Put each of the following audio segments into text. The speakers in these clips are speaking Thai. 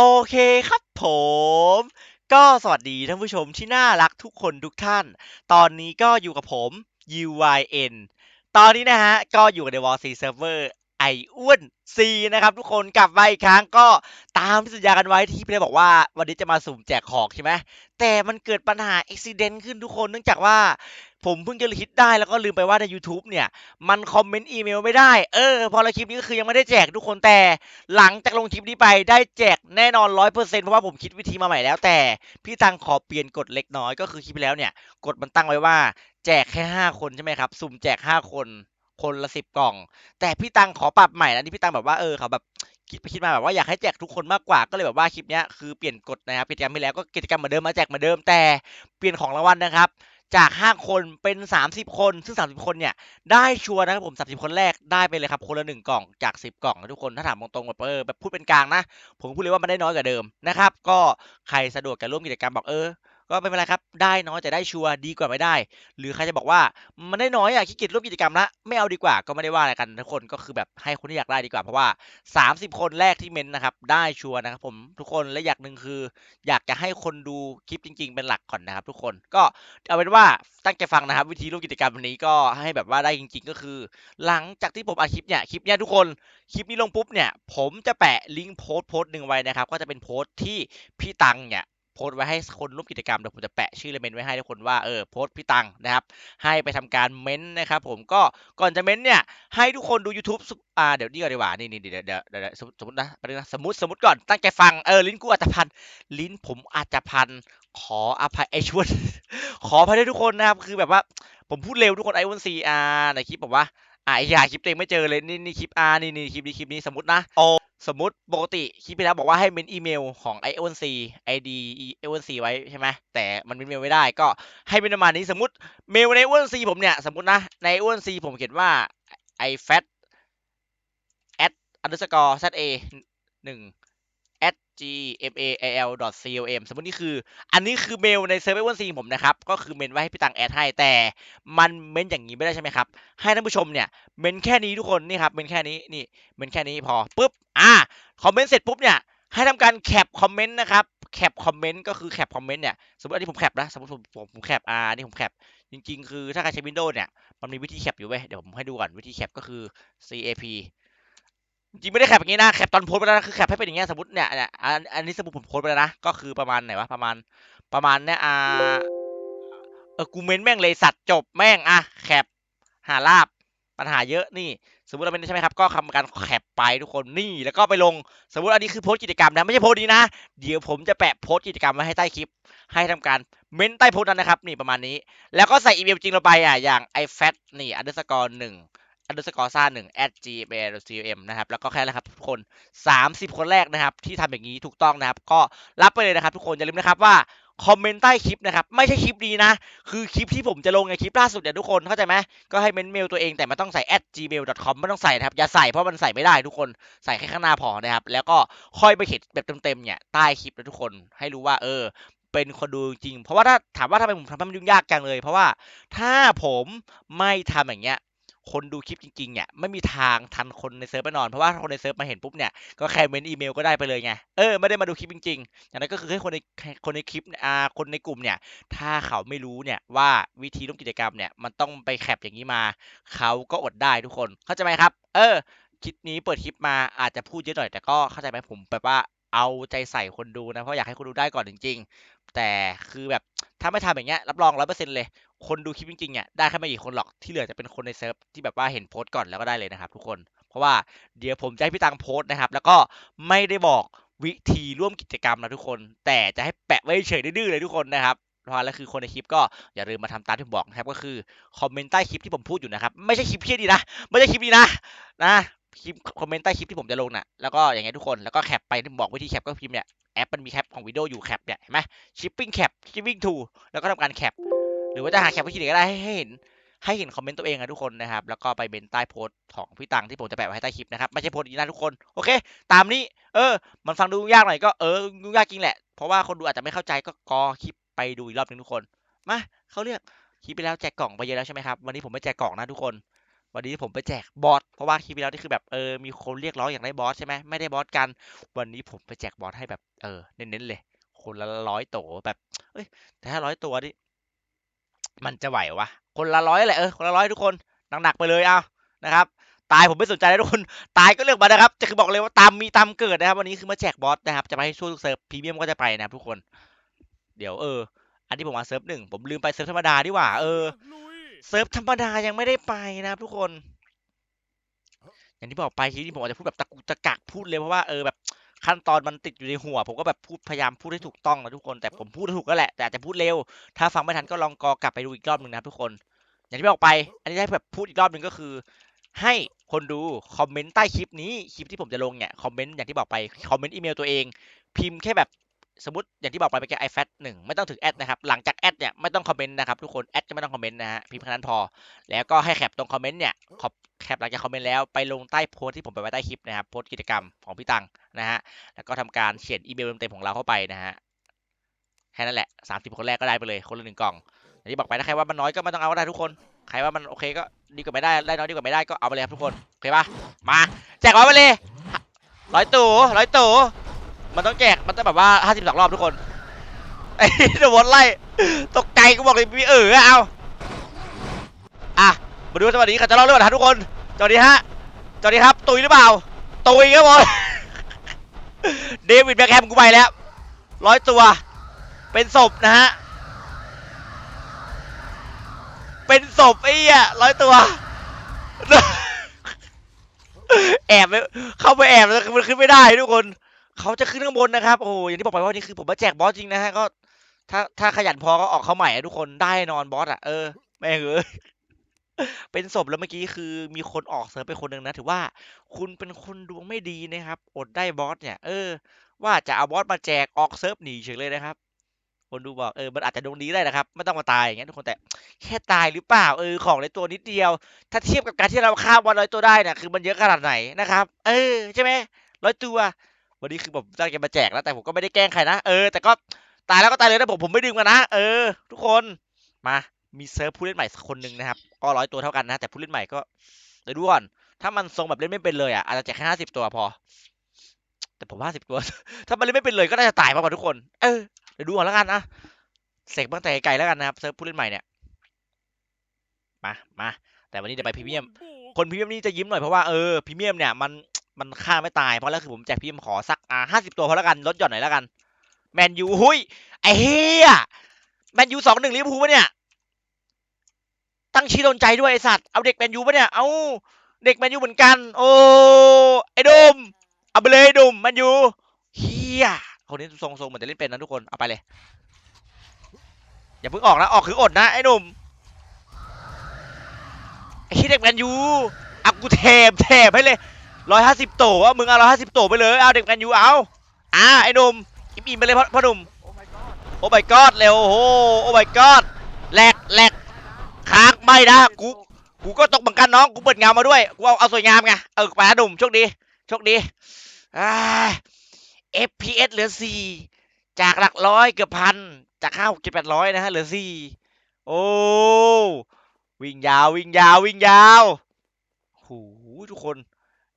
โอเคครับผม ก็สวัสดีท่านผู้ชมที่น่ารักทุกคนทุกท่าน ตอนนี้ก็อยู่กับผม UYN ตอนนี้นะฮะ ก็อยู่ใน Wall C Server ไออ้วน C นะครับทุกคนกลับมาอีกครั้งก็ตามที่สัญญากันไว้ที่พี่ได้บอกว่าวันนี้จะมาสุ่มแจกของใช่ไหมแต่มันเกิดปัญหาอุบิเหตุขึ้นทุกคนเนื่องจากว่า ผมเพิ่งจะคิดได้แล้วก็ลืมไปว่าใน YouTube เนี่ย มันคอมเมนต์อีเมลไม่ได้ เออ พอเราคลิปนี้ก็คือยังไม่ได้แจกทุกคนแต่ หลังจากลงคลิปนี้ไปได้แจกแน่นอนร้อยเปอร์เซ็นต์เพราะว่าผมคิดวิธีมาใหม่แล้วแต่ พี่ตังขอเปลี่ยนกฎเล็กน้อยก็คือคลิปแล้วเนี่ยกฎมันตั้งไว้ว่า แจกแค่ห้าคนใช่ไหมครับ สุ่มแจกห้าคนคนละสิบกล่อง แต่พี่ตังขอปรับใหม่แล้วนี่พี่ตังแบบว่าเออเขาแบบคิดไปคิดมาแบบว่าอยากให้แจกทุกคนมากกว่าก็เลยแบบว่าคลิปเนี้ยคือเปลี่ยนกฎนะครับกิจกรรมที่แล้วก็กิจกรรมเหมือนเดิมมาแจกเหมือนเดิมแต่เปลี่ยนของรางวัลนะครับ จาก 5 คนเป็น 30 คน ซึ่ง 30 คนเนี่ย ได้ชัวร์นะครับผม 30 คนแรกได้ไปเลยครับ คนละ 1 กล่องจาก 10 กล่องนะทุกคน ถ้าถามตรงๆแบบเออแบบพูดเป็นกลางนะ ผมพูดเลยว่ามันได้น้อยกว่าเดิมนะครับ ก็ใครสะดวกจะร่วมกิจกรรมบอกเออ ก็ไม่เป็นไรครับ ได้น้อยแต่ได้ชัวร์ดีกว่าไม่ได้ หรือใครจะบอกว่ามันได้น้อยอะขี้เกียจร่วมกิจกรรมละไม่เอาดีกว่าก็ไม่ได้ว่าอะไรกันทุกคนก็คือแบบให้คนที่อยากได้ดีกว่าเพราะว่า 30 คนแรกที่เมนนะครับได้ชัวร์นะครับผมทุกคนและอย่างหนึ่งคือ อยากจะให้คนดูคลิปจริง ๆ เป็นหลักก่อนนะครับ ทุกคนก็เอาเป็นว่าตั้งใจฟังนะครับ วิธีร่วมกิจกรรมวันนี้ก็ให้แบบว่าได้จริง ๆ ก็คือ หลังจากที่ผมอัดคลิปเนี่ยคลิปเนี้ยทุกคนคลิปนี้ลงปุ๊บเนี่ยผมจะแปะลิงก์โพสต์โพสต์หนึ่งไว้นะครับก็จะเป็นโพสต์ที่พี่ตังเนี่ย โพสต์ไว้ให้คนร่วมกิจกรรมเดี๋ยวผมจะแปะชื่อเลเมนไว้ให้ทุกคนว่าเออโพสต์พี่ตังนะครับให้ไปทำการเม้นต์นะครับผมก็ก่อนจะเม้นต์เนี่ยให้ทุกคนดู YouTube อ่าเดี๋ยวนี่ก่อนดีกว่านี่นี่เดี๋ยวเดี๋ยวเดี๋ยวสมมตินะป๊บนึงนนะสมมติสมมติก่อนตั้งใจฟังเออลิ้นกูอาจจะพันลิ้นผมอาจจะพันขออภัยไอชวนขออภัยด้วยทุกคนนะครับคือแบบว่าผมพูดเร็วทุกคนไอวันซีอาร์ในคลิปบอกว่าอ่าอ้ยาคลิปเองไม่เจอเลยนี่นี่คลิปอาร์นี่นี่คลิปนี้คลิปนี้สมมตินะโอ สมมติปกติคิดไปแล้วบอกว่าให้เมนอีเมลของไอวันซีไอดีไอวันซีไว้ใช่ไหมแต่มันเมนเมลไม่ได้ก็ให้เป็นประมาณนี้สมมติเมลในวันซีผมเนี่ยสมมตินะในวันซีผมเขียนว่าไอแฟต at underscore za หนึ่ง gmail. com สมมตินี่คือ อันนี้คือเมลในเซิร์ฟเวอร์วันซีผมนะครับ ก็คือเมนไว้ให้พี่ตังแอดให้ แต่มันเมนอย่างนี้ไม่ได้ใช่ไหมครับ ให้ท่านผู้ชมเนี่ย เมนแค่นี้ทุกคน นี่ครับ เมนแค่นี้ นี่ เมนแค่นี้พอ ปุ๊บ อ่า คอมเมนต์เสร็จปุ๊บเนี่ย ให้ทำการแคปคอมเมนต์นะครับ แคปคอมเมนต์ก็คือแคปคอมเมนต์เนี่ย สมมติอันนี้ผมแคปนะ สมมติผมผมผมแคป อ่า นี่ผมแคป จริง ๆ คือถ้าใครใช้ Windows เนี่ย มันมีวิธีแคปอยู่เว้ย เดี๋ยวผมให้ดูก่อน วิธีแคปก็คือ cap จริงไม่ได้แคปอย่างนี้นะแคปตอนโพสไปแล้วนะคือแคปให้เป็นอย่างเงี้ยสมมติเนี่ยเนี่ยอันอันนี้สมมติผมโพสไปแล้วนะก็คือประมาณไหนวะประมาณประมาณเนี่ยอ่าเออกูเมนแม่งเลยสัตว์จบแม่งอะแคปหาลาบปัญหาเยอะนี่สมมติเราเป็นใช่ไหมครับก็ทำการแคปไปทุกคนนี่แล้วก็ไปลงสมมติอันนี้คือโพสกิจกรรมนะไม่ใช่โพสนี้นะเดี๋ยวผมจะแปะโพสกิจกรรมไว้ให้ใต้คลิป ให้ทำการเมนใต้โพสนั้นนะครับนี่ประมาณนี้ แล้วก็ใส่อีเมลจริงลงไปอะอย่าง i f a t นี่ underscore หนึ่ง underscore ซ่าหนึ่ง at gmail.com นะครับ แล้วก็แค่แล้วครับทุกคน 30 คนแรกนะครับ ที่ทำอย่างนี้ถูกต้องนะครับ ก็รับไปเลยนะครับ ทุกคน อย่าลืมนะครับว่าคอมเมนต์ใต้คลิปนะครับ ไม่ใช่คลิปนี้นะ คือคลิปที่ผมจะลงในคลิปล่าสุดเนี่ยทุกคนเข้าใจไหมก็ให้เมนเมลตัวเองแต่มันต้องใส่ at gmail.com ไม่ต้องใส่นะครับ อย่าใส่เพราะมันใส่ไม่ได้ทุกคนใส่แค่ข้างหน้าพอนะครับ แล้วก็ค่อยไปเขียนแบบเต็มๆเนี่ยใต้คลิปนะทุกคนให้รู้ว่าเออเป็นคนดูจริง เพราะว่าถ้าถามว่าทำไมผมทำให้มันยุ่งยากจังเลย เพราะว่าถ้าผมไม่ทำอย่างเงี้ย คนดูคลิปจริงๆเนี่ยไม่มีทางทันคนในเซิร์ฟแน่นอน เพราะว่าคนในเซิร์ฟมาเห็นปุ๊บเนี่ยก็แค่เมนอีเมลก็ได้ไปเลยไงเออไม่ได้มาดูคลิปจริงๆอย่างนั้นก็คือให้คนในคนในคลิปอ่าคนในกลุ่มเนี่ยถ้าเขาไม่รู้เนี่ยว่าวิธีร่วมกิจกรรมเนี่ยมันต้องไปแคปอย่างนี้มา เขาก็อดได้ทุกคนเข้าใจไหมครับ เออคลิปนี้เปิดคลิปมาอาจจะพูดเยอะหน่อยแต่ก็เข้าใจไหมผมแบบว่าเอาใจใส่คนดูนะเพราะอยากให้คนดูได้ก่อนจริงๆ แต่คือแบบถ้าไม่ทำอย่างเงี้ยรับรองร้อยเปอร์เซ็นต์เลย คนดูคลิปจริงๆเนี่ยได้แค่ไม่กี่คนหรอกที่เหลือจะเป็นคนในเซิร์ฟที่แบบว่าเห็นโพสต์ก่อนแล้วก็ได้เลยนะครับทุกคน เพราะว่าเดี๋ยวผมจะให้พี่ตังโพสต์นะครับ แล้วก็ไม่ได้บอกวิธีร่วมกิจกรรมนะทุกคน แต่จะให้แปะไว้เฉยดื้อเลยทุกคนนะครับพราะแล้วคือคนในคลิปก็อย่าลืมมาทำตามที่ผมบอกนะครับก็คือคอมเมนต์ใต้คลิปที่ผมพูดอยู่นะครับ ไม่ใช่คลิปเพี้ยดีนะ ไม่ใช่คลิปนี้นะนะ คลิปคอมเมนต์ใต้คลิปที่ผมจะลงน่ะแล้วก็อย่างเงี้ยทุกคนแล้วก็แคปไปบอกวิธีแคปก็พิมพ์เนี่ยแอปมันมีแคปของวิดีโออยู่แคปเนี่ยเห็นไหม shipping cap shipping to แล้วก็ทำการแคปหรือว่าจะหาแคปวิธีไหนก็ได้ให้เห็นให้เห็นคอมเมนต์ตัวเองนะทุกคนนะครับ แล้วก็ไปเบนใต้โพสต์ของพี่ตังที่ผมจะแปะไว้ให้ใต้คลิปนะครับ ไม่ใช่โพสต์นี้นะทุกคน โอเค ตามนี้ เออ มันฟังดูยากหน่อยก็เออยากจริงแหละ เพราะว่าคนดูอาจจะไม่เข้าใจก็กอคลิปไปดูอีกรอบหนึงทุกคน มาเขาเรียกคลิปไปแล้วแจกกล่องไปเยอะแล้วใช่ไหมครับ วันนี้ผมไม่แจกกล่องนะทุกคน วันนี้ผมไปแจกบอสเพราะว่าคลิปที่แล้วนี่คือแบบเออมีคนเรียกร้องอยากได้บอสใช่ไหมไม่ได้บอสกัน วันนี้ผมไปแจกบอสให้แบบเออเน้นๆเลย คนละร้อยตัวแบบเอ้ยแต่ถ้าร้อยตัวนี่มันจะไหววะคนละร้อยแหละเออคนละร้อยทุกคนหนักๆไปเลยเอานะครับตายผมไม่สนใจนะทุกคนตายก็เลือกมานะครับจะคือบอกเลยว่าตามมีตามเกิดนะครับ วันนี้คือมาแจกบอสนะครับ จะไปให้ช่วยเซิร์ฟพรีเมียมก็จะไปนะครับทุกคน เดี๋ยวเออ อันที่ผมมาเซิร์ฟหนึ่งผมลืมไปเซิร์ฟธรรมดาดีกว่าเออ เซิร์ฟธรรมดายังไม่ได้ไปนะครับทุกคน อย่างที่บอกไปทีนี้ผมอาจจะพูดแบบตะกุกตะกักพูดเลยเพราะว่าเออแบบขั้นตอนมันติดอยู่ในหัว ผมก็แบบพูดพยายามพูดให้ถูกต้องนะทุกคน แต่ผมพูดถูกก็แหละแต่อาจจะพูดเร็ว ถ้าฟังไม่ทันก็ลองกอกลับไปดูอีกรอบหนึ่งนะทุกคน อย่างที่บอกไป อันนี้ให้แบบพูดอีกรอบหนึ่งก็คือ ให้คนดูคอมเมนต์ใต้คลิปนี้คลิปที่ผมจะลงเนี่ยคอมเมนต์อย่างที่บอกไปคอมเมนต์อีเมลตัวเอง พิมพ์แค่แบบ สมมติอย่างที่บอกไปเมื่อกี้ iFat หนึ่งไม่ต้องถึงแอดนะครับหลังจากแอดเนี่ยไม่ต้องคอมเมนต์นะครับทุกคนแอดก็ไม่ต้องคอมเมนต์นะฮะพิมพ์แค่นั้นพอ แล้วก็ให้แคปตรงคอมเมนต์เนี่ยขอบแคปหลังจากคอมเมนต์แล้วไปลงใต้โพสที่ผมไปไว้ใต้คลิปนะครับโพสกิจกรรมของพี่ตังนะฮะแล้วก็ทำการเขียนอีเมลเต็มๆของเราเข้าไปนะฮะแค่นั้นแหละ30คนแรกก็ได้ไปเลยคนละหนึ่งกล่องอย่างที่บอกไปถ้าใครว่ามันน้อยก็ไม่ต้องเอาก็ได้ทุกคนใครว่ามันโอเคก็ดีกว่าไม่ได้ได้น้อยดีกว่าไม่ได้ก็เอาไปเลยครับทุกคนโอเคปะมาแจกร้อยไปเลยร้อยตู่ร้อยตู่ มันต้องแจก มันต้องแบบว่า52รอบทุกคนไอ้เดวอนไล่ ตกใจกูบอกเลยมีเออเอาอะ มาดูสวัสดีกันจะเล่าเรื่องนะทุกคนสวัสดีฮะสวัสดีครับ ตุยหรือเปล่า ตุยครับผมเดวิดแบ็คแฮมกูไปแล้วร้อยตัว เป็นศพนะฮะ เป็นศพไอ้เหี้ยร้อยตัว แอบเข้าไปแอบแล้วมันขึ้นไม่ได้ทุกคน เขาจะขึ้นข้างบนนะครับโอ้อย่างที่บอกไปว่านี่คือผมมาแจกบอสจริงนะฮะก็ ถ้าถ้าขยันพอก็ออกเขาใหม่ทุกคนได้นอนบอสอะเออแม่งเอ้ยเป็นศพแล้วเมื่อกี้คือมีคนออกเซิร์ฟไปคนหนึ่งนะถือว่าคุณเป็นคนดวงไม่ดีนะครับอดได้บอสเนี่ย เออ ว่าจะเอาบอสมาแจกออกเซิร์ฟหนีเฉยเลยนะครับ คนดูบอกเออมันอาจจะดวงดีได้นะครับ ไม่ต้องมาตายอย่างเงี้ยทุกคนแต่แค่ตายหรือเปล่าเออของในตัวนิดเดียว ถ้าเทียบกับการที่เราฆ่าบอสร้อยตัวได้เนี่ยคือมันเยอะขนาดไหนนะครับ เออใช่ไหมร้อยตัว วันนี้คือผมตั้งใจมาแจกแล้วแต่ผมก็ไม่ได้แกล้งใครนะ เออ แต่ก็ตายแล้วก็ตายเลยนะผมผมไม่ดึงมานะ เออ ทุกคน มา มีเซิร์ฟผู้เล่นใหม่สักคนหนึ่งนะครับ ก็ร้อยตัวเท่ากันนะ แต่ผู้เล่นใหม่ก็เดี๋ยวดูก่อน ถ้ามันทรงแบบเล่นไม่เป็นเลยอะ อาจจะแจกแค่ห้าสิบตัวพอ แต่ผมห้าสิบตัว ถ้ามันเล่นไม่เป็นเลยก็น่าจะตายมากกว่าทุกคน เออ เดี๋ยวดูก่อนแล้วกันนะเสกตั้งแต่ไกลแล้วกันนะครับเซิร์ฟผู้เล่นใหม่เนี่ย มา มา แต่วันนี้เดี๋ยวไปพรีเมียม คนพรีเมียมนี่จะยิ้มหน่อยเพราะว่าเออพรีเมียมเนี่ยมัน มันฆ่าไม่ตายเพราะแล้วคือผมแจกพรีเมียมขอสักอ่าห้าสิบตัวพอแล้วกันลดหย่อนหน่อยแล้วกัน แมนยูหุยไอ้เฮียแมนยูสองหนึ่งลิเวอร์พูลปะเนี่ย ตั้งชื่อโดนใจด้วยไอสัตว์เอาเด็กแมนยูปะเนี่ยเอาเด็กแมนยูเหมือนกัน โอ้ไอ้ดุมเอาไปเลยดุมแมนยูเฮียคนนี้ทรงทรงเหมือนจะเล่นเป็นนะทุกคนเอาไปเลยอย่าเพิ่งออกนะออกคืออดนะไอ้หนุ่มไอ้เหี้ยเด็กแมนยูอากูเทบเทบให้เลย ร้อยห้าสิบโตอะมึงเอาร้อยห้าสิบโตไปเลยเอาเด็กแมนยูเอาอ่าไอ้หนุ่มอิ่มอิ่มไปเลยพ่อพ่อหนุ่มโอ้ my god เร็วโอ้โหโอ้ my god แหลกแหลกค้างไม่นะกูกูก็ตกเหมือนกันน้องกูเปิดเงามาด้วยกูเอาเอาสวยงามไงเออไปนะหนุ่มโชคดีโชคดีอ่า FPS เหลือสี่จากหลักร้อยเกือบพันจากห้าหกเจ็ดแปดร้อยนะฮะเหลือสี่โอ้วิ่งยาววิ่งยาววิ่งยาวหูทุกคน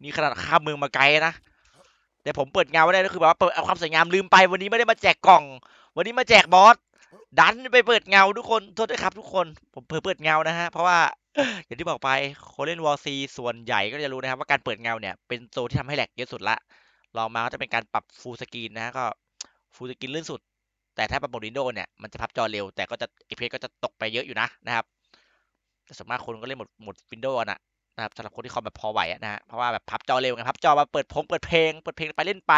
นี่ขนาดข้ามเมืองมาไกลนะแต่ผมเปิดเงาไว้ได้ก็คือแบบว่าเปิดเอาความสวยงามลืมไป วันนี้ไม่ได้มาแจกกล่อง วันนี้มาแจกบอสดันไปเปิดเงาทุกคนโทษด้วยครับทุกคนผมเผลอเปิดเงานะฮะเพราะว่าอย่างที่บอกไปคนเล่นวอลซีส่วนใหญ่ก็จะรู้นะครับว่าการเปิดเงาเนี่ยเป็นโซที่ทำให้แหลกเยอะสุดละลองมาก็จะเป็นการปรับฟูลสกรีนนะฮะก็ฟูลสกรีนลื่นสุด แต่ถ้าปรับโหมดวินโดว์เนี่ยมันจะพับจอเร็วแต่ก็จะเอฟก็จะตกไปเยอะอยู่นะนะครับแต่ส่วนมากคนก็เล่นหมดหมดวินโดว์นะ นะครับสำหรับคนที่คอมแบบพอไหวนะฮะเพราะว่าแบบพับจอเร็วไงพับจอมาเปิดพงเปิดเพลงเปิดเพลงไปเล่นไป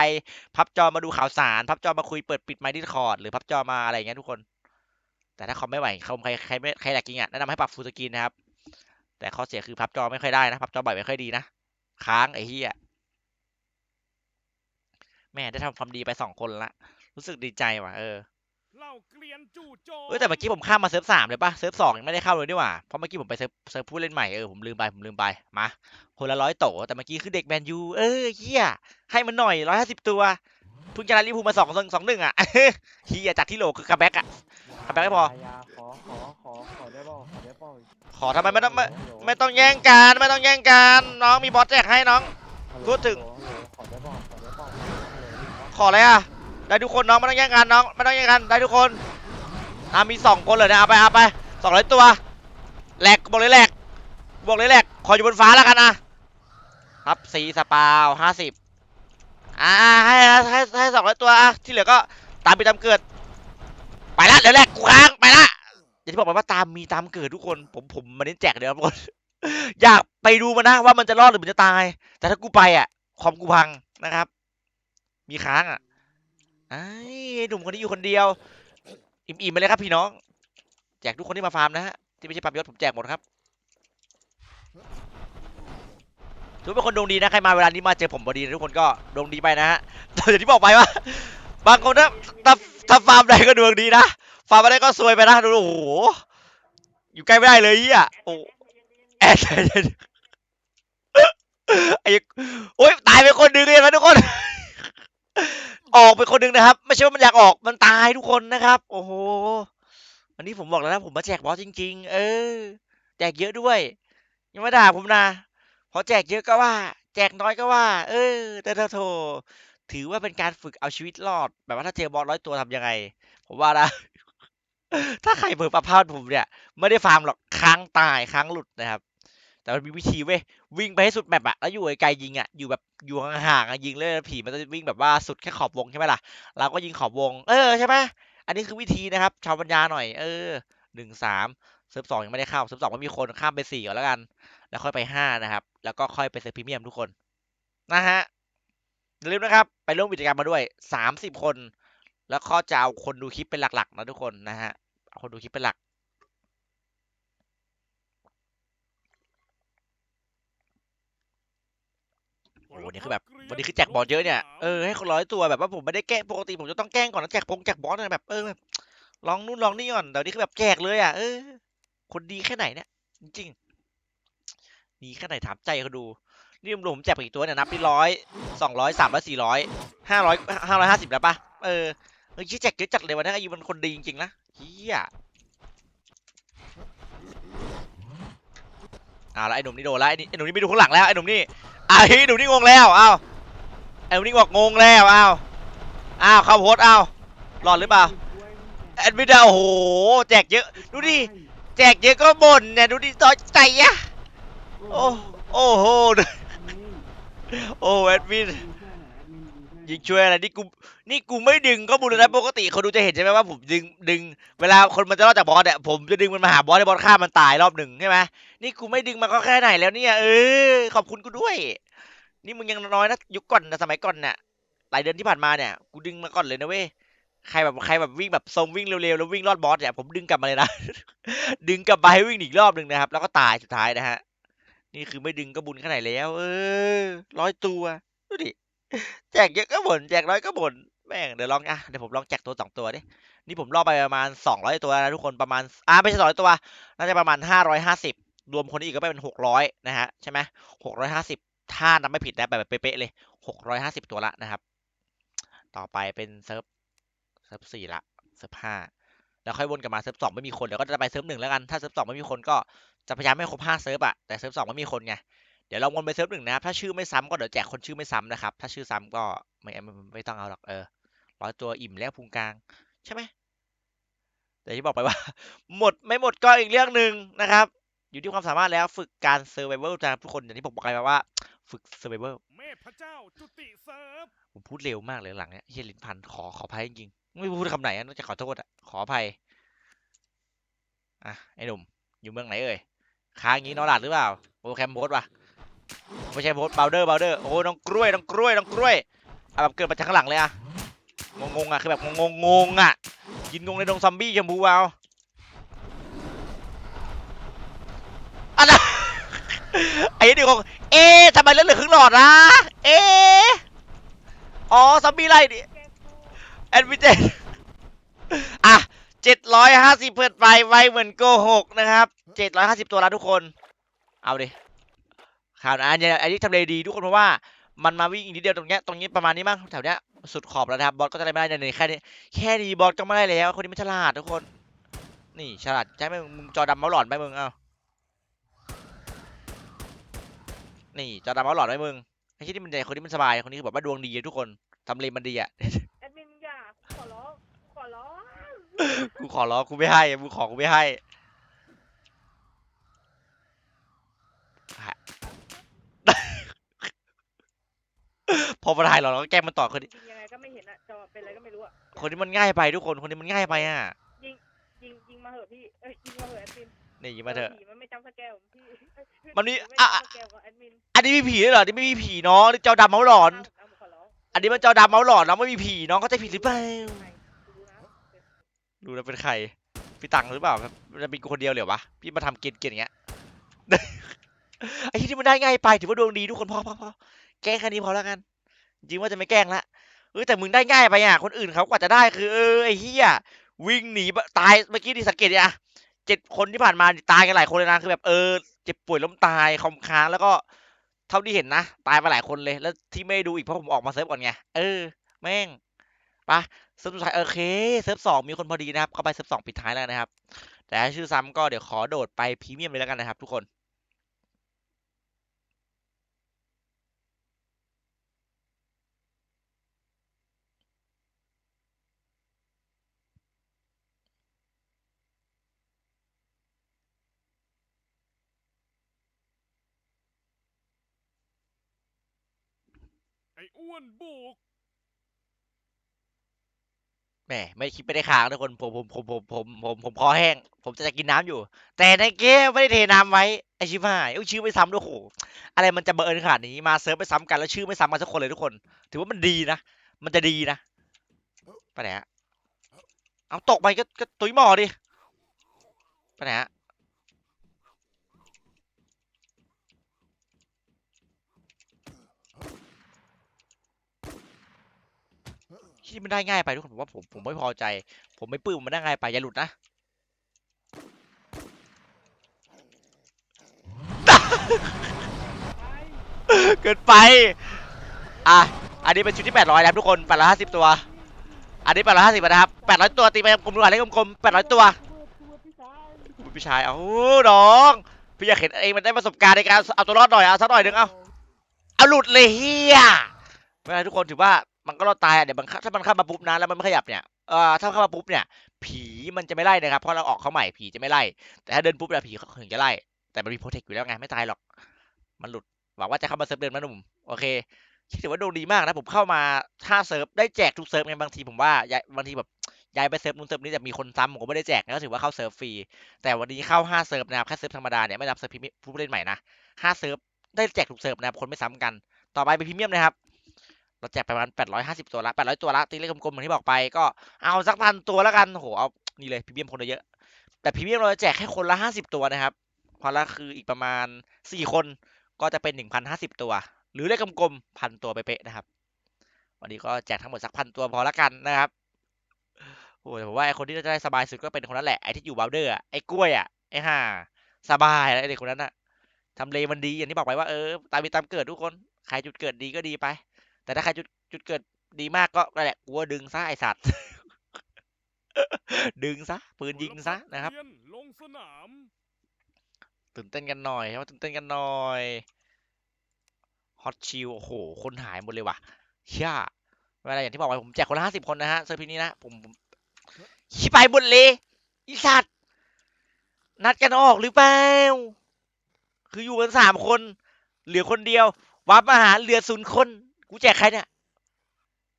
พับจอมาดูข่าวสาร พับจอมาคุยเปิดปิดไมค์ดิสคอร์ดหรือพับจอมาอะไรอย่างเงี้ยทุกคน แต่ถ้าคอมไม่ไหวคอมใครใครไม่ใครอยากกินอะแนะนำให้ปรับฟูลสกรีนนะครับ แต่ข้อเสียคือพับจอไม่ค่อยได้นะพับจอบ่อยไม่ค่อยดีนะค้างไอ้เหี้ยแม่ได้ทำความดีไปสองคนละรู้สึกดีใจว่ะเออ เหล่าเกลียนจู่โจมเอ้ยแต่เมื่อกี้ผมข้ามมาเซิร์ฟสามเลยปะเซิร์ฟสองยังไม่ได้เข้าเลยนี่หว่าเพราะเมื่อกี้ผมไปเซิร์ฟเซิร์ฟผู้เล่นใหม่เออผมลืมไปผมลืมไปมาคนละร้อยโตแต่เมื่อกี้คือเด็กแมนยูเออเฮียให้มันหน่อยร้อยห้าสิบตัวเพิ่งชนะลิเวอร์พูลมาสองสองหนึ่งอะเฮียจากที่โหลคือคัมแบ็กอะทำแบงค์ไม่พอยาขอขอขอขอได้บ่ขอได้บ่ขอทำไมไม่ต้องไม่ไม่ต้องแย่งกันไม่ต้องแย่งกันน้องมีบอสแจกให้น้องพูดถึงขอได้บ่ขอได้บ่ขออะไรอะ ได้ทุกคนน้องไม่ต้องแย่งกันน้องไม่ต้องแย่งกันได้ทุกคนอะมีสองคนเลยนะเอาไปเอาไปสองร้อยตัวแหลกบอกเลยแหลกบอกเลยแหลกขออยู่บนฟ้าแล้วกันนะครับสีสปาวห้าสิบอ่าให้ให้ให้สองร้อยตัวอะที่เหลือก็ตามไปตามเกิด ไปละเดี๋ยวแหลกกูค้างไปละอย่างที่บอกไปว่าตามมีตามเกิดทุกคน ผมผมมาเน้นแจกเดี๋ยวทุกคนอยากไปดูมันนะว่ามันจะรอดหรือมันจะตาย แต่ถ้ากูไปอะคอมกูพังนะครับ มีค้างอะ ไอ้หนุ่มคนนี้อยู่คนเดียว อิ่มๆไปเลยครับพี่น้อง แจกทุกคนที่มาฟาร์มนะฮะ ที่ไม่ใช่ปรับยศผมแจกหมดครับถือเป็นคนดวงดีนะ ใครมาเวลานี้มาเจอผมพอดีทุกคนก็ดวงดีไปนะฮะแต่อย่างที่บอกไปว่า บางคนถ้าถ้าถ้าฟาร์มใดก็ดวงดีนะ ฟาร์มอะไรก็ซวยไปนะดูโอ้โห อยู่ใกล้ไม่ได้เลยอะโอ้แอดไอ้โอ้ยตายไปคนหนึ่งเลยนะทุกคน ออกไปคนหนึ่งนะครับ ไม่ใช่ว่ามันอยากออกมันตายทุกคนนะครับ โอ้โหอันนี้ผมบอกแล้วนะผมมาแจกบอสจริง ๆ เออ แจกเยอะด้วย ยังไม่ด่าผมนะพอแจกเยอะก็ว่า แจกน้อยก็ว่า เออ แต่ถ้าโทถือว่าเป็นการฝึกเอาชีวิตรอด แบบว่าถ้าเจอบอสร้อยตัวทำยังไง ผมว่านะถ้าใครเผลอประพลาดผมเนี่ย ไม่ได้ฟาร์มหรอกค้างตายค้างหลุดนะครับ แต่มันมีวิธีเว้ยวิ่งไปให้สุดแมปอะแล้วอยู่ไกลยิงอะอยู่แบบอยู่ห่างๆอะยิงเลยผีมันจะวิ่งแบบว่าสุดแค่ขอบวงใช่ไหมล่ะเราก็ยิงขอบวง เออใช่ไหมอันนี้คือวิธีนะครับชาวปัญญาหน่อยเออหนึ่งสามเซิร์ฟสองยังไม่ได้เข้าเซิร์ฟสองไม่มีคนข้ามไปสี่ก่อนแล้วกัน แล้วค่อยไปห้านะครับ แล้วก็ค่อยไปเซิร์ฟพรีเมียมทุกคนนะฮะอย่าลืมนะครับ ไปร่วมกิจกรรมมาด้วยสามสิบคน แล้วก็จะเอาคนดูคลิปเป็นหลักๆนะทุกคนนะฮะเอาคนดูคลิปเป็นหลัก อ้โหนนี้คือแบบวันนี้คือแจกบอสเยอะเนี่ยเออให้คนร้อยตัวแบบว่าผมไม่ได้แก้ปกติผมจะต้องแกล้งก่อนนะแจกพงแจกบอสนะแบบเออแบบลองนู่นลองนี่ก่อนแต่วันนี้คือแบบแจกเลยอะเออคนดีแค่ไหนเนี่ยจริงๆดีแค่ไหนถามใจเขาดูนี่รวมผมแจกไปกี่ตัวเนี่ยนับที่ร้อยสองร้อยสามร้อยสี่ร้อยห้าร้อยห้าร้อยห้าสิบแล้วปะเออเออชี้แจกเยอะจัดเลยวันนี้ไอ้ยูมันคนดีจริงๆนะเฮียอ่าแล้วไอ้หนุ่มนี่โดนแล้วไอ้นี่ไอ้หนุ่มนี่ไม่ดูข้างหลังแล้วไอ้หนุ่มนี่ อ้าวไอ้หนุ่มนี่งงแล้วอ้าวไอ้หนูนี่บอกงงแล้วอ้าวอ้าวเข้าโพสต์อ้าวรอดหรือเปล่าแอดมิดาโอ้โหแจกเยอะดูดิแจกเยอะก็บ่นเนี่ยดูดิต่อใจยะโอ้โอ้โหโอ้แอดมินยิงช่วยอะไรนี่กู นี่กูไม่ดึงก็บุญนะปกติเขาดูจะเห็นใช่ไหมว่าผมดึงดึง เวลาคนมันจะรอดจากบอสเนี่ยผมจะดึงมันมาหาบอสให้บอสฆ่ามันตายรอบหนึ่งใช่ไหมนี่กูไม่ดึงมันก็แค่ไหนแล้วเนี่ยเออขอบคุณกูด้วย นี่มึงยังน้อยนะยุคก่อนนะสมัยก่อนเนี่ยหลายเดือนที่ผ่านมาเนี่ยกูดึงมาก่อนเลยนะเว้ยใครแบบใครแบบวิ่งแบบทรงวิ่งเร็วๆแล้ววิ่งรอดบอสเนี่ยผมดึงกลับมาเลยนะ ดึงกลับมาให้วิ่งอีกรอบหนึ่งนะครับ แล้วก็ตายสุดท้ายนะฮะ นี่คือไม่ดึงก็บุญแค่ไหนแล้ว เออร้อยตัวดูดิแจกเยอะก็บ่นแจกน้อยก็บ่น ม่งเดี๋ยวลองอะเดี๋ยวผมลองแจกตัวสองตัวดิ นี่ผมล่อไปประมาณสองร้อยตัวนะทุกคนประมาณอ่าไม่ใช่สองร้อยตัว น่าจะประมาณห้าร้อยห้าสิบรวมคนอีกก็ไปเป็นหกร้อยนะฮะใช่ไหมหกร้อยห้าสิบถ้านับไม่ผิดนะแบบเป๊ะๆเลยหกร้อยห้าสิบตัวละนะครับ ต่อไปเป็นเซิร์ฟเซิร์ฟสี่ละเซิร์ฟห้าแล้วค่อยวนกลับมาเซิร์ฟสองไม่มีคนเดี๋ยวก็จะไปเซิร์ฟหนึ่งแล้วกันถ้าเซิร์ฟสองไม่มีคนก็จะพยายามให้ครบห้าเซิร์ฟอะแต่เซิร์ฟสองไม่มีคนไงเดี๋ยวเราวนไปเซิร์ฟหนึ่งนะครับถ้าชื่อไม่ซ้ำก็เดี๋ยวแจกคนชื่อไม่ซ้ำนะครับถ้าชื่อซ้ำก็ไม่ไม่ต้องเอาหรอกเออ ร้อยตัวอิ่มแล้วพุงกลาง ใช่ไหมแต่ที่บอกไปว่า หมดไม่หมดก็อีกเรื่องหนึ่งนะครับ อยู่ที่ความสามารถแล้วฝึกการเซอร์ไ a เวลจากทุกคนอย่างที่ผมบอกไปว่า ฝึกเซอร์ไ a เวลเมธพระเจ้าจุติเซิร์ฟผมพูดเร็วมากเลยหลังเนี้ยเฮียลิ้นพันขอขออภัยจริงๆไม่รู้พูดคำไหนอะนอกจากขอโทษอะขออภัยอะไอ้หนุ่มอยู่เมืองไหนเอ่ยค้างงี้นอหลาดหรือเปล่าโอ้แคมโบสว่ะไม่ใช่โบสเบลเดอร์เบลเดอร์โอ้น้องกล้วยน้องกล้วยน้องกล้วยเอาแบบเกิดมาจากข้างหลังเลยอะ งงๆอะคือแบบงงงงอะกินงงในดงซอมบี้ชมพูเอาอันนั้นไอ้นี่ของเอ๊ะทำไมเลือดเหลือครึ่งหลอดนะเอ๊ะอ๋อซอมบี้ไล่ดิแอดมิเตอะเจ็ดร้อยห้าสิบเพื่อนไปไวเหมือนโกหกนะครับเจ็ดร้อยห้าสิบตัวล้วทุกคน เอาดิข่าวอันนี้อันนี้ทำเลดีทุกคนเพราะว่ามันมาวิ่งอีกนิดเดียวตรงเนี้ยตรงนี้ประมาณนี้มั้งแถวเนี้ย สุดขอบแล้วนะครับบอสก็จะได้ไม่ได้ในแค่นี้แค่นี้บอสก็ไม่ได้แล้วคนนี้ไม่ฉลาดทุกคน นี่ฉลาดใช่ไหมมึงมึงจอดำเมาส์หลอนไหมมึงเอ้านี่จอดำเมาส์หลอนไหมมึงไอ้ที่นี่มันใจคนนี้มันสบายคนนี้คือแบบว่าดวงดีอะทุกคนทำเลมันดีอะแอดมินอย่าขอร้องขอร้องกูขอร้องกูไม่ให้มึงขอกูไม่ให้ พอประทายหรอเราก็แกล้งมันต่อคนนี้ยิงยังไงก็ไม่เห็นอะจอเป็นอะไรก็ไม่รู้อะคนนี้มันง่ายไปทุกคนคนนี้มันง่ายไปอะยิงยิงมาเหอะพี่เอ้ยยิงมาเหอะแอดมินนี่ยิงมาเถอะ ผีมันไม่จำสแกลพี่เอ้ยมันมีผีอะไจำสแกลของแอดมินอันนี้มีผีด้วยเหรอนี่ไม่มีผีน้องนี่เจ้าดำเมาหลอนเอาเอาขอร้องอันนี้มันเจ้าดำเมาหลอนน้องไม่มีผีน้องเข้าใจผิดหรือเปล่าไม่ดูนะดูแล้วเป็นใครพี่ตังหรือเปล่าครับจะเป็นกูคนเดียวเหรอวะพี่มาทำเกณฑ์เกณฑ์อย่างเงี้ย ไอ้ที่นี่มันได้ง่ายไปถือว่าดวงดีทุกคนพอพอพอแกล้งแค่นี้พอแล้วกัน จริงว่าจะไม่แกล้งละเออแต่มึงได้ง่ายไปอะ คนอื่นเขากว่าจะได้คือเออไอ้เหี้ยวิ่งหนีตายเมื่อกี้ดิสังเกตดิอะเจ็ดคนที่ผ่านมาตายกันหลายคนเลยนะคือแบบเออเจ็บป่วยล้มตายคอมค้างแล้วก็เท่าที่เห็นนะ ตายมาหลายคนเลย แล้วที่ไม่ดูอีกเพราะผมออกมาเซิร์ฟก่อนไงเออ แม่งปะเซิร์ฟสุดท้ายโอเคเซิร์ฟสองมีคนพอดีนะครับเข้าไปเซิร์ฟสองปิดท้ายแล้วนะครับ แต่ชื่อซ้ำก็เดี๋ยวขอโดดไปพรีเมียมเลยแล้วกันนะครับทุกคน อ้อ้วนบุกแหมไม่คิดไม่ได้ค้างทุกคนผมผมผมผมผมผมผมคอแห้ง ผมจะจะกินน้ำอยู่ แต่ในเกมไม่ได้เทน้ำไว้ไอชิบหายอุ้ยชื่อไม่ซ้ำด้วยโหอะไรมันจะบังเอิญขนาดนี้มาเซิร์ฟไม่ซ้ำกันแล้วชื่อไม่ซ้ำกันสักคนเลยทุกคน ถือว่ามันดีนะมันจะดีนะไปไหนฮะเอาตกไปก็ก็ตุยหมอดิไปไหนฮะ ที่มันได้ง่ายไปทุกคนผมว่าผมผมไม่พอใจ ผมไม่ปลื้มมันได้ง่ายไปอย่าหลุดนะเกินไปอะอันนี้เป็นชุดที่800แล้วทุกคน850 ตัว อันนี้850นะครับ800 ตัวตีไปกลมๆอ่านเลขกลมๆ800 ตัวพี่ชายเอาน้องพี่อยากเห็นเองมันได้ประสบการณ์ในการเอาตัวรอดหน่อยเอาสักหน่อยหนึงเอาเอาหลุดเลยเฮียไม่เป็นไรทุกคนถือว่า มันก็รอดตายอะเดี๋ยวมันถ้ามันเข้ามาปุ๊บนะแล้วมันไม่ขยับเนี่ยเอ่อถ้าเข้ามาปุ๊บเนี่ยผีมันจะไม่ไล่นะครับเพราะเราออกเข้าใหม่ผีจะไม่ไล่ แต่ถ้าเดินปุ๊บเนี่ยผีเขาถึงจะไล่ แต่มันมีโปรเทคอยู่แล้วไงไม่ตายหรอก มันหลุดหวังว่าจะเข้ามาเซิร์ฟเดินมาหนุ่มโอเคคิดถือว่าดวงดีมากนะผมเข้ามาถ้าเซิร์ฟได้แจกทุกเซิร์ฟไงบางทีผมว่าย้ายบางทีแบบย้ายไปเซิร์ฟนู้นเซิร์ฟนี้แต่มีคนซ้ำผมก็ไม่ได้แจกนะก็ถือว่าเข้าเซิร์ฟฟรีแต่วันนี้เข้าห้าเซิร์ฟนะครับแค่เซิร์ฟธรรมดาเนี่ยไม่นับเซิร์ฟผู้เล่นใหม่นะห้าเซิร์ฟได้แจกทุกเซิร์ฟนะครับคนไม่ซ้ำกัน ต่อไปเป็นพรีเมียมนะครับ เราแจกไปประมาณ850 ตัวละ800 ตัวละตีเลขกลมๆเหมือนที่บอกไปก็เอาสักพันตัวแล้วกันโหเอานี่เลยพรีเมียมคนเยอะแต่พรีเมียมเราจะแจกแค่คนละ 50 ตัวนะครับพอละคืออีกประมาณ 4 คนก็จะเป็น 1,050 ตัว หรือเลขกลมๆพันตัวไปเป๊ะนะครับ วันนี้ก็แจกทั้งหมดสักพันตัวพอละกันนะครับโอ้ยผมว่าไอคนที่จะได้สบายสุดก็เป็นคนนั้นแหละไอที่อยู่บาวเดอร์ไอกล้วยอะไอห่าสบายแล้วไอเด็กคนนั้นอะทำเลมันดีอย่างที่บอกไปว่าเออตามมีตามเกิดทุกคน ใครจุดเกิดดีก็ดีไป แต่ถ้าใครจุดจุดเกิดดีมากก็นั่นแหละกูว่าดึงซะไอสัตว์ ดึงซะปืนยิงซะนะครับเรียลงสนามตื่นเต้นกันหน่อยครับตื่นเต้นกันหน่อยฮอตชิลโอ้โห คนหายหมดเลยว่ะเชี่ยเวลาอย่างที่บอกไปผมแจกคนละห้าสิบคนนะฮะเซอร์พีนี้นะผมผมชิบไปหมดเลยอีสัตว์นัดกันออกหรือเปล่าคืออยู่กันสามคน เหลือคนเดียววับมาหาเหลือศูนย์คน กูแจกใครเนี่ย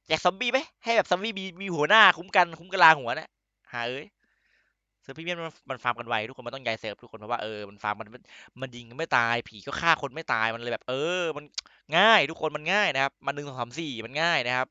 แจกซอมบี้ไหมให้แบบซอมบี้มีมีหัวหน้าคุ้มกันคุ้มกะลาหัวนี่ยหาเอ้ยเซิร์ฟพรีเมียมมันมันฟาร์มกันไวทุกคนมันต้องย้ายเซิร์ฟทุกคนเพราะว่าเออมันฟาร์มมันมันมันยิงไม่ตายผีก็ฆ่าคนไม่ตายมันเลยแบบ เออ มันง่ายทุกคนมันง่ายนะครับ มันหนึ่งสองสามสี่มันง่ายนะครับ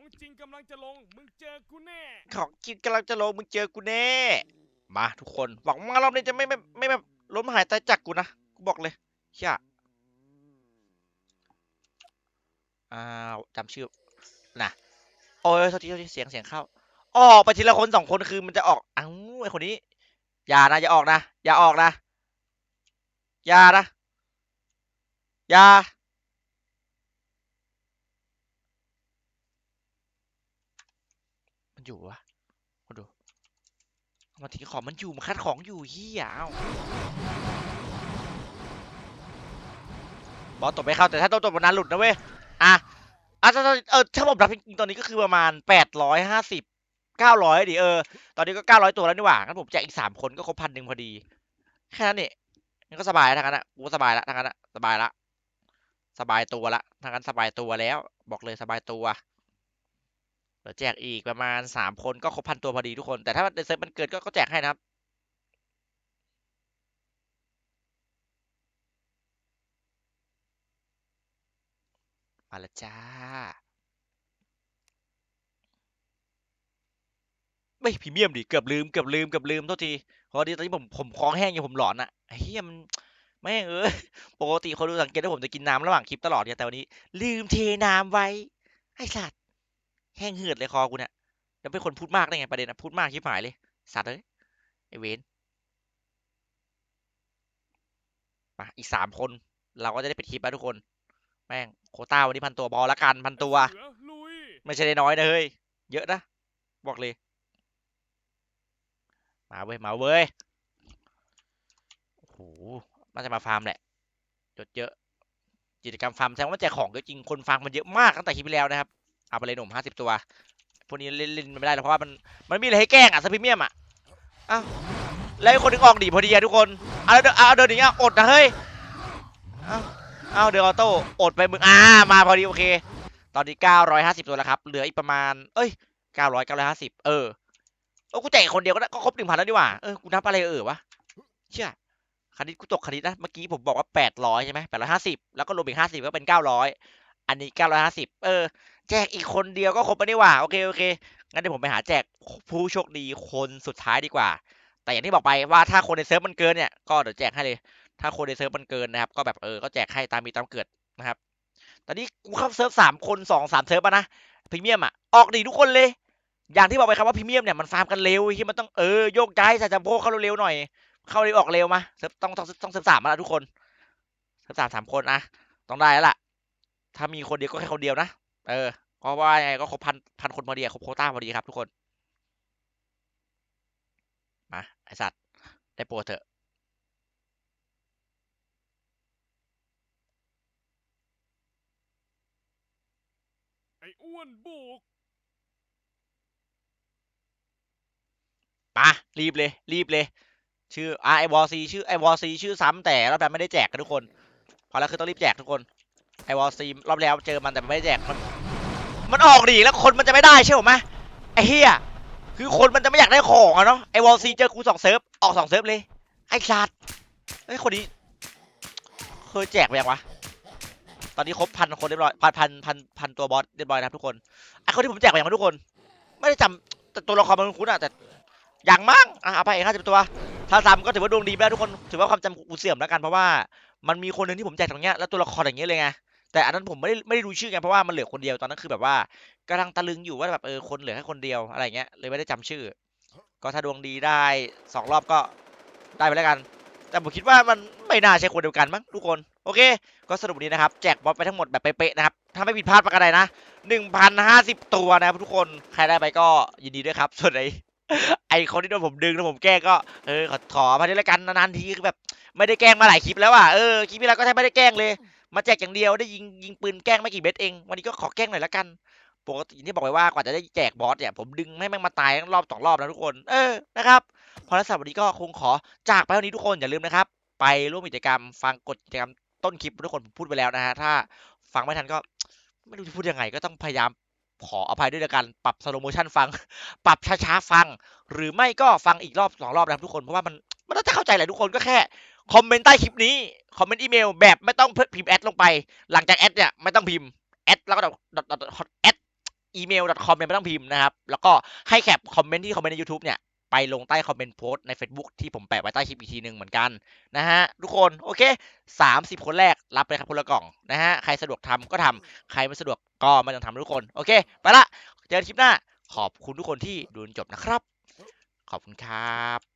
ของจริงกำลังจะลง มึงเจอกูแน่ ของกินกำลังจะลงมึงเจอกูแน่ มาทุกคนหวังว่ารอบนี้จะไม่ไม่ไม่แบบล้มหายตายจากกูนะกูบอกเลยเชี่ยอ้าวจำชื่อนะโอ้ยโทษทีโทษทีเสียงเสียงเข้า ออกไปทีละคนสองคนคือมันจะออกเอ้าไอคนนี้ อย่านะอย่าออกนะ อย่าออกนะ อย่านะ อย่า มัน อยู่วะมาดูเอามาทิ้งของมันอยู่มันคัดของอยู่เฮียเอาบอสตบไม่เข้าแต่ถ้าโดนตบวันนั้นหลุดนะเว้ยอะอะถ้าเออถ้าผมรับจริงตอนนี้ก็คือประมาณแปดร้อยห้าสิบเก้าร้อยดิเออตอนนี้ก็เก้าร้อยตัวแล้วนี่หว่างั้นผมแจกอีกสามคนก็ครบพันหนึ่งพอดีแค่นั้นนี่งั้นก็สบายแล้วทางนั้นอะกูสบายแล้วทางนั้นอะสบายละสบายตัวละทางนั้นสบายตัวแล้ว บอกเลยสบายตัว เดี๋ยวแจกอีกประมาณสามคนก็ครบพันตัวพอดีทุกคน แต่ถ้าในเซิร์ฟมันเกิดก็แจกให้นะครับมาล้วจ้า ไม่พรีเมียมดิเกือบลืมเกือบลืมเกือบลืมโทษทีพอดีตอนนี้ผมผมคอแห้งอยู่ผมหลอนอะเฮียมันแม่งเอ้ยปกติคนดูสังเกตว่าผมจะกินน้ำระหว่างคลิปตลอดเนี่ยแต่วันนี้ ลืมเทน้ำไว้ไอ้สัตว แห้งเหือดเลยคอกูเนี่ยแล้วเป็นคนพูดมากได้ไงประเด็นอะพูดมากชิบหายเลย สัตว์เอ้ยไอเวนมาอีกสามคน เราก็จะได้ปิดคลิปแล้วทุกคน แม่งโคต้าวันนี้พันตัวบอลละกันพันตัว ไม่ใช่ได้น้อยนะเฮ้ย เยอะนะ บอกเลย มาเว้ย มาเว้ย โอ้โห น่าจะมาฟาร์มแหละ จดเยอะ กิจกรรมฟาร์มแสดงว่าแจกของจริง คนฟาร์มมันเยอะมากตั้งแต่คลิปที่แล้วนะครับ เอาไปเลยหนุ่มห้าสิบตัว พวกนี้เล่นเล่นไม่ได้หรอกเพราะว่ามันมันมีอะไรให้แกล้งอะสพิเมียมอะอ้าวแล้วคนนึงออกดีพอดีอะทุกคนเอาเดินเอาเดินอย่างเงี้อดนะเฮ้ยเอาเอาเดินออโต้อดไปมึงอ่ามาพอดีโอเค ตอนนี้950ตัวแล้วครับ เหลืออีกประมาณ เอ้ย900 950เก้าร้ออเออกูแจกคนเดียวก็ได้ก็ครบ1,000แล้วดีกว่าเออกูนับอะไรเออวะเชื่อคณิตกูตกคณิตนะเมื่อกี้ผมบอกว่า800ใช่ไหม850แล้วก็รวมอีก50ก็เป็น900อันนี้950เออ แจกอีกคนเดียวก็ครบไปดีกว่าโอเคโอเคงั้นเดี๋ยวผมไปหาแจกผู้โชคดีคนสุดท้ายดีกว่า แต่อย่างที่บอกไปว่าถ้าคนในเซิร์ฟมันเกินเนี่ยก็เดี๋ยวแจกให้เลย ถ้าคนในเซิร์ฟมันเกินนะครับก็แบบเออก็แจกให้ตามมีตามเกิดนะครับ ตอนนี้กูเข้าเซิร์ฟสามคนสองสามเซิร์ฟนะพรีเมียมอะออกดีทุกคนเลย อย่างที่บอกไปครับว่าพรีเมียมเนี่ยมันฟาร์มกันเร็วที่มันต้องเออโยกย้ายใส่จัมโบ้เข้าเร็วๆหน่อย เข้าเร็วออกเร็วมาเซิร์ฟต้องต้องต้องเซิร์ฟสามมาแล้วทุกคนเซิร์ฟสามสามคนอะต้องได้แล้วล่ะ ถ้ามีคนเดียวก็แค่คนเดียวนะ เออเพราะว่ายังไงก็ครบพันพันคนพอดีอะครบโควต้าพอดีครับทุกคน มาไอสัตว์ ได้โปรดเถอะไอ้อ้วนบุกมารีบเลย รีบเลย ชื่ออะไอวอซีชื่อไอวอซีชื่อซ้ำแต่รอบแล้วไม่ได้แจกกันทุกคน พอแล้วคือต้องรีบแจกทุกคน ไอวอลซีรอบแล้วเจอมันแต่ไม่แจกมัน มันออกดีแล้วคนมันจะไม่ได้ใช่ไหมไอเฮียคือคนมันจะไม่อยากได้ของอะเนาะไอวอลซีเจอกูสองเซิร์ฟออกสองเซิร์ฟเลย ไอสัตว์ไอคนนี้เคยแจกไปยังวะตอนนี้ครบพันคนเรียบร้อยพันพันพันพันตัวบอสเรียบร้อยนะครับทุกคนไอคนที่ผมแจกไปยังวะทุกคน ไม่ได้จำแต่ตัวละครมันคุ้นอะแต่อย่างมั่งอะเอาไปห้าสิบตัว ถ้าซ้ำก็ถือว่าดวงดีไปแล้วทุกคน ถือว่าความจำกูเสื่อมแล้วกันเพราะว่ามันมีคนหนึ่งที่ผมแจกตรงเนี้ยแล้วตัวละครอย่างเงี้ยเลยไง แต่อันนั้นผมไม่ได้ไม่ได้ดูชื่อไงเพราะว่ามันเหลือคนเดียวตอนนั้นคือแบบว่ากำลังตะลึงอยู่ว่าแบบเออคนเหลือแค่คนเดียวอะไรเงี้ยเลยไม่ได้จำชื่อ ก็ถ้าดวงดีได้สองรอบก็ได้ไปแล้วกัน แต่ผมคิดว่ามันไม่น่าใช่คนเดียวกันมั้งทุกคนโอเค ก็สรุปนี้นะครับแจกบอสไปทั้งหมดแบบเป๊ะๆนะครับถ้าไม่ผิดพลาดประการใดนะหนึ่งพันห้าสิบตัวนะครับทุกคนใครได้ไปก็ยินดีด้วยครับส่วนไอไอคนที่โดนผมดึงแล้วผมแก้ก็เออขอขอมาด้วยละกันนานๆทีคือแบบไม่ได้แกล้งมาหลายคลิปแล้วอะเออคลิปที่แล้วก็แทบไม่ได้แกล้งเลย มาแจกอย่างเดียวได้ยิงยิงปืนแกล้งไม่กี่เม็ดเอง วันนี้ก็ขอแกล้งหน่อยละกันปกติอย่างที่บอกไปว่ากว่าจะได้แจกบอสเนี่ยผมดึงไม่แม่งมาตายทั้งรอบสองรอบนะทุกคน เออนะครับพอแล้วสำหรับวันนี้ก็คงขอจากไปเท่านี้ทุกคนอย่าลืมนะครับ ไปร่วมกิจกรรม ฟังกฎกิจกรรมต้นคลิปทุกคนผมพูดไปแล้วนะฮะถ้าฟังไม่ทันก็ไม่รู้จะพูดยังไงก็ต้องพยายามขออภัยด้วยละกันปรับสโลโมชันฟัง ปรับช้าๆฟัง หรือไม่ก็ฟังอีกรอบสองรอบนะทุกคนเพราะว่ามันมันน่าจะเข้าใจแหละทุกคนก็แค่คอมเมนต์ใต้คลิปนี้ คอมเมนต์อีเมลแบบไม่ต้องพิมพ์แอดลงไป หลังจากแอดเนี่ยไม่ต้องพิมพ์แอดแล้วก็ดอทดอทแอดอีเมล .com เนี่ยไม่ต้องพิมพ์นะครับ แล้วก็ให้แคปคอมเมนต์ที่คอมเมนต์ใน YouTube เนี่ย ไปลงใต้คอมเมนต์โพสต์ใน Facebook ที่ผมแปะไว้ใต้คลิปอีกทีหนึ่งเหมือนกันนะฮะ ทุกคนโอเค 30 คนแรกรับไปครับคนละกล่องนะฮะ ใครสะดวกทำก็ทำใครไม่สะดวกก็ไม่ต้องทำทุกคน โอเค ไปละ เจอกันคลิปหน้า ขอบคุณทุกคนที่ดูจนจบนะครับ ขอบคุณครับ